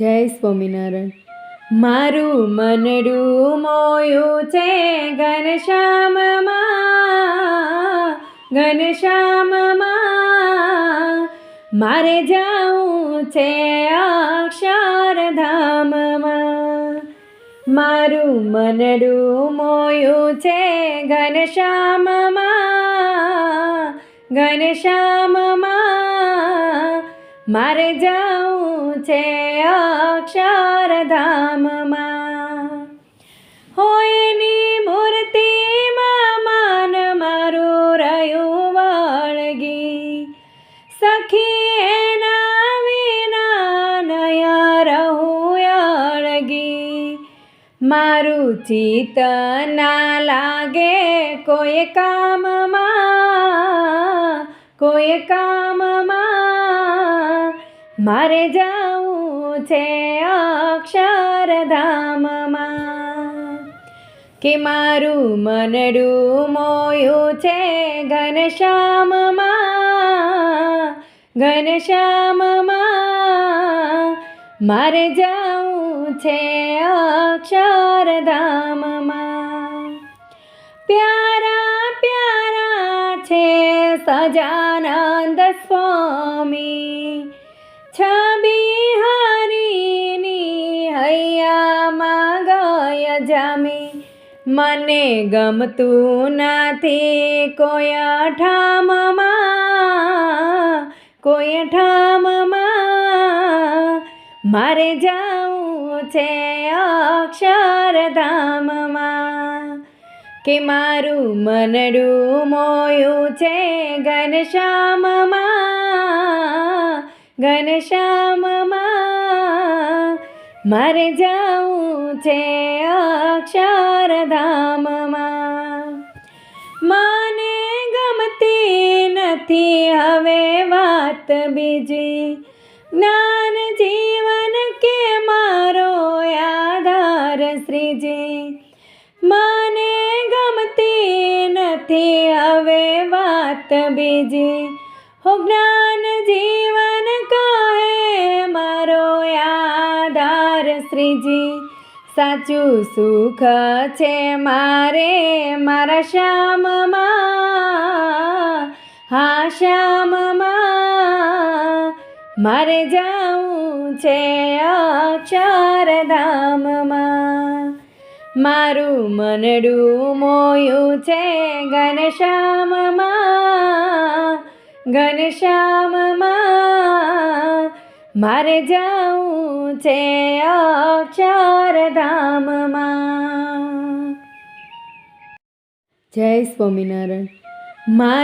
જય સ્વામિનારાયણ. મારું મનડું મોયું છે ઘનશ્યામમાં ઘનશ્યામમાં. મારે જાઉં છે અક્ષરધામમાં. મારું મનડું મોયું છે ઘનશ્યામમાં ઘનશ્યામમાં. મારે જાવું છે અક્ષરધામમાં. હોયની મૂર્તિમાં માન મારું રહ્યું વળગી. સખી એના વિના નયા રહું અળગી. મારું ચિત ના લાગે કોઈ કામમાં કોઈ કામમાં મારે જાવું છે અક્ષરધામમાં. કે મારું મનડું મોયું છે ઘનશ્યામમાં ઘનશ્યામમાં. મારે જાવું છે અક્ષરધામમાં. પ્યારા પ્યારા છે સજાનંદ સ્વામી છબી હરીની હૈયામાં ગય જામી. મને ગમતું નથી કોઈ ઠામમાં કોઈ ઠામમાં મારે જાવું છે અક્ષરધામમાં, કે મારું મનડું મોયું છે ઘનશ્યામમાં. ઘનશ્યામમાં મારે જાઉં છે અક્ષરધામમાં. માને ગમતી નથી હવે વાત બીજી. જ્ઞાન જીવન કે મારો આધાર શ્રીજી. મને ગમતી નથી હવે વાત બીજી. હો જ્ઞાન જીવન શ્રીજી, સાચું સુખ છે મારે, મારા શ્યામમાં. હા, શ્યામમાં, મારે જાઉં છે અક્ષરધામમાં મારું મનડું મોયું છે ઘનશ્યામમાં ઘનશ્યામમાં મારે જાવું છે અક્ષરધામમાં જય સ્વામિનારાયણ મારું